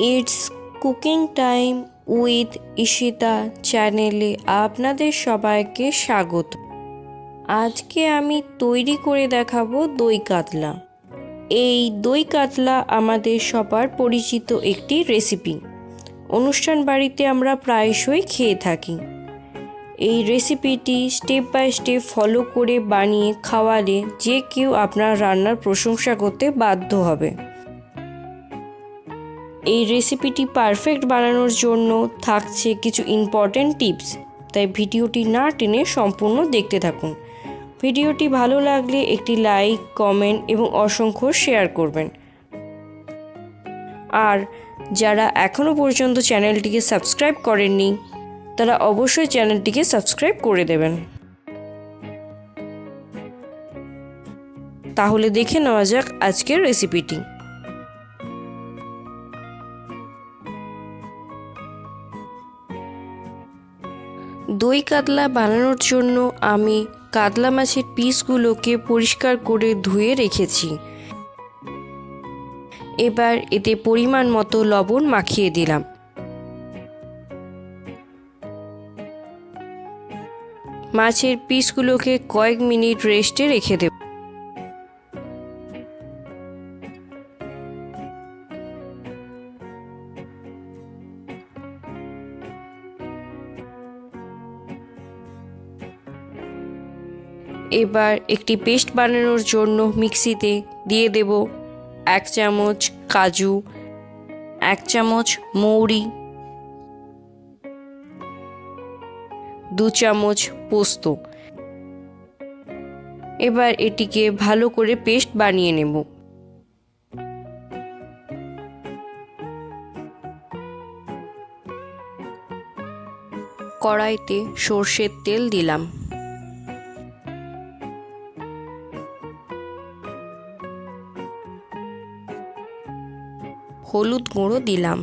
It's cooking time with Ishita চ্যানেলে আপনাদের সবাইকে স্বাগত। আজকে আমি তৈরি করে দেখাবো দই কাতলা। এই দই কাতলা আমাদের সবার পরিচিত একটি রেসিপি অনুষ্ঠান বাড়িতে আমরা প্রায়শই খেয়ে থাকি। এই রেসিপিটি স্টেপ বাই স্টেপ ফলো করে বানিয়ে খাওয়ালে যে কেউ আপনার রান্নার প্রশংসা করতে বাধ্য হবে। এই রেসিপিটি পারফেক্ট বানানোর জন্য থাকছে কিছু ইম্পর্ট্যান্ট টিপস তাই ভিডিওটি না টেনে সম্পূর্ণ দেখতে থাকুন। ভিডিওটি ভালো লাগলে একটি লাইক কমেন্ট এবং অসংখ্য শেয়ার করবেন। আর যারা এখনও পর্যন্ত চ্যানেলটিকে সাবস্ক্রাইব করেননি, তারা অবশ্যই চ্যানেলটিকে সাবস্ক্রাইব করে দেবেন। তাহলে দেখে নেওয়া যাক আজকের রেসিপিটি দই কাতলা বানানোর জন্য আমি কাতলা মাছের পিসগুলোকে পরিষ্কার করে ধুয়ে রেখেছি। এবার এতে পরিমাণ মতো লবণ মাখিয়ে দিলাম। মাছের পিসগুলোকে কয়েক মিনিট রেস্টে রেখে দেব। এবার একটি পেস্ট বানানোর জন্য মিক্সিতে দিয়ে দেব এক চামচ কাজু, এক চামচ মৌরি, দু চামচ পোস্ত। এবার এটিকে ভালো করে পেস্ট বানিয়ে নেব। কড়াইতে সর্ষের তেল দিলাম। হলুদ গুঁড়ো দিলাম।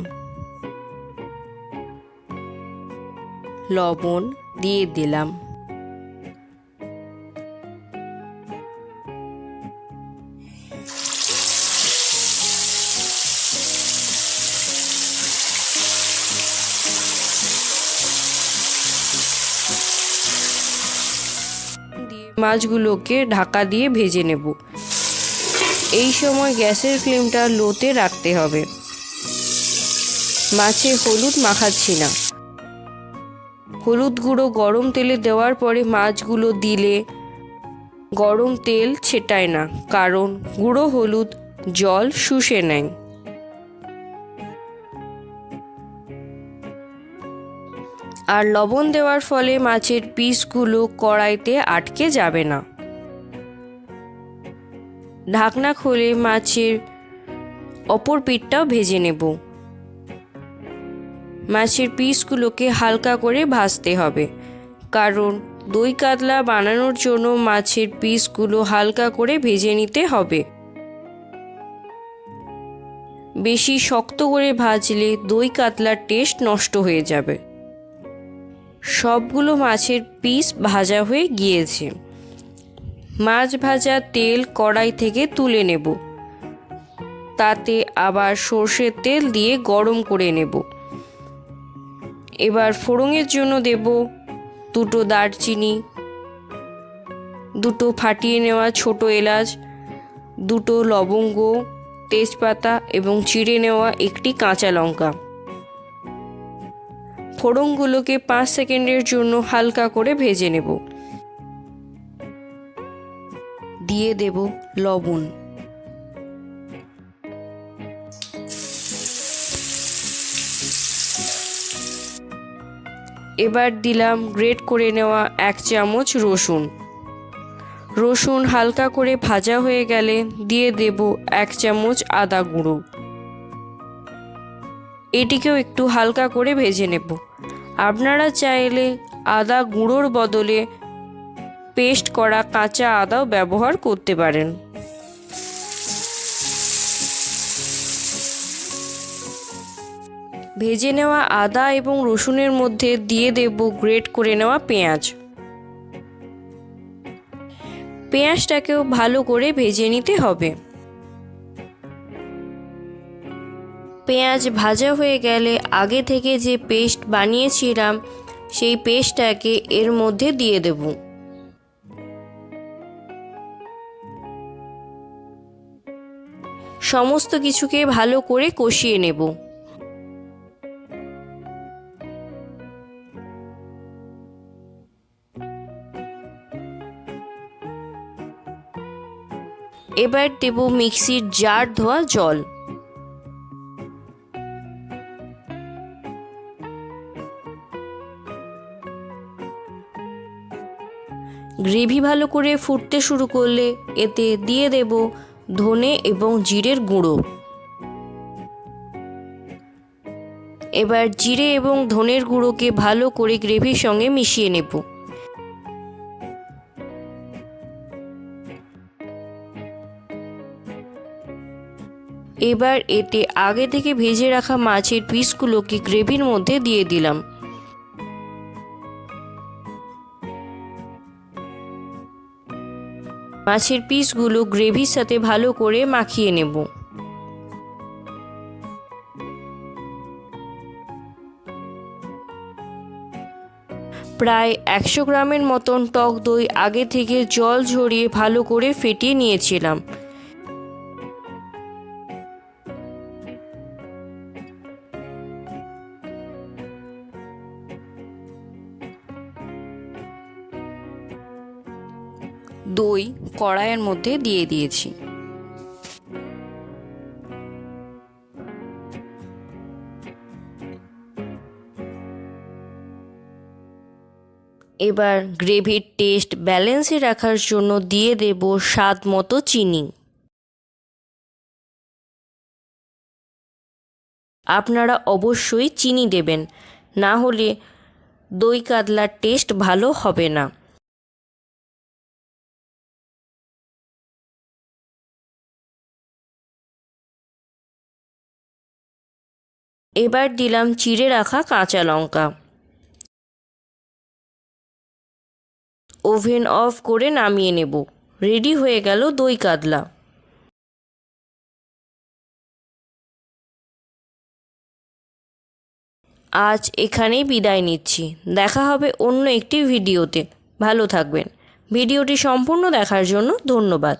লবণ দিয়ে দিলাম। মাছগুলোকে ঢাকা দিয়ে ভেজে নেব। এই সময় গ্যাসের ফ্লেমটা লোতে রাখতে হবে। মাছে হলুদ মাখাচ্ছি না। হলুদ গুঁড়ো গরম তেলে দেওয়ার পরে মাছগুলো দিলে গরম তেল ছেটায় না, কারণ গুঁড়ো হলুদ জল শুষে নেয়। আর লবণ দেওয়ার ফলে মাছের পিসগুলো কড়াইতে আটকে যাবে না। ঢাকনা খুলে মাছের অপর পিঠটাও ভেজে নেব। মাছের পিসগুলোকে হালকা করে ভাজতে হবে। কারণ দই কাতলা বানানোর জন্য মাছের পিসগুলো হালকা করে ভেজে নিতে হবে। বেশি শক্ত করে ভাজলে দই কাতলার টেস্ট নষ্ট হয়ে যাবে। সবগুলো মাছের পিস ভাজা হয়ে গিয়েছে। মাছ ভাজা তেল কড়াই থেকে তুলে নেব। তাতে আবার সর্ষের তেল দিয়ে গরম করে নেব। এবার ফোড়নের জন্য দেব দুটো দারচিনি, দুটো ফাটিয়ে নেওয়া ছোট এলাচ, দুটো লবঙ্গ, তেজপাতা এবং চিড়ে নেওয়া একটি কাঁচা লঙ্কা। ফোড়নগুলোকে পাঁচ সেকেন্ডের জন্য হালকা করে ভেজে নেব। দিয়ে দেব লবণ। এবার দিলাম গ্রেট করে নেওয়া এক চামচ রসুন। রসুন হালকা করে ভাজা হয়ে গেলে দিয়ে দেব এক চামচ আদা গুঁড়ো। এটিকেও একটু হালকা করে ভেজে নেব। আপনারা চাইলে আদা গুঁড়োর বদলে পেস্ট করা কাঁচা আদাও ব্যবহার করতে পারেন। ভেজে নেওয়া আদা এবং রসুনের মধ্যে দিয়ে দেব গ্রেট করে নেওয়া পেঁয়াজ। পেঁয়াজটাকেও ভালো করে ভেজে নিতে হবে। পেঁয়াজ ভাজা হয়ে গেলে আগে থেকে যে পেস্ট বানিয়েছিলাম, সেই পেস্টটাকে এর মধ্যে দিয়ে দেব। সমস্ত কিছুকে ভালো করে কষিয়ে নেব। এবার দেব মিক্সির জার ধোয়া জল। গ্রেভি ভালো করে ফুটতে শুরু করলে এতে দিয়ে দেব ধনে এবং জিরের গুঁড়ো। এবার জিরে এবং ধনের গুঁড়োকে ভালো করে গ্রেভির সঙ্গে মিশিয়ে নেব। এবার এতে আগে থেকে ভেজে রাখা মাছের পিসগুলোকে গ্রেভির মধ্যে দিয়ে দিলাম। মাছের পিসগুলো গ্রেভির সাথে ভালো করে মাখিয়ে নেব। প্রায় একশো গ্রামের মতন টক দই আগে থেকে জল ঝরিয়ে ভালো করে ফেটিয়ে নিয়েছিলাম। দই কড়াইয়ের মধ্যে দিয়ে দিয়েছি। এবার গ্রেভির টেস্ট ব্যালেন্সে রাখার জন্য দিয়ে দেব স্বাদ মতো চিনি। আপনারা অবশ্যই চিনি দেবেন, না হলে দই কাতলার টেস্ট ভালো হবে না। এবার দিলাম চিড়ে রাখা কাঁচা লঙ্কা। ওভেন অফ করে নামিয়ে নেব। রেডি হয়ে গেল দই কাতলা। আজ এখানেই বিদায় নিচ্ছি। দেখা হবে অন্য একটি ভিডিওতে। ভালো থাকবেন। ভিডিওটি সম্পূর্ণ দেখার জন্য ধন্যবাদ।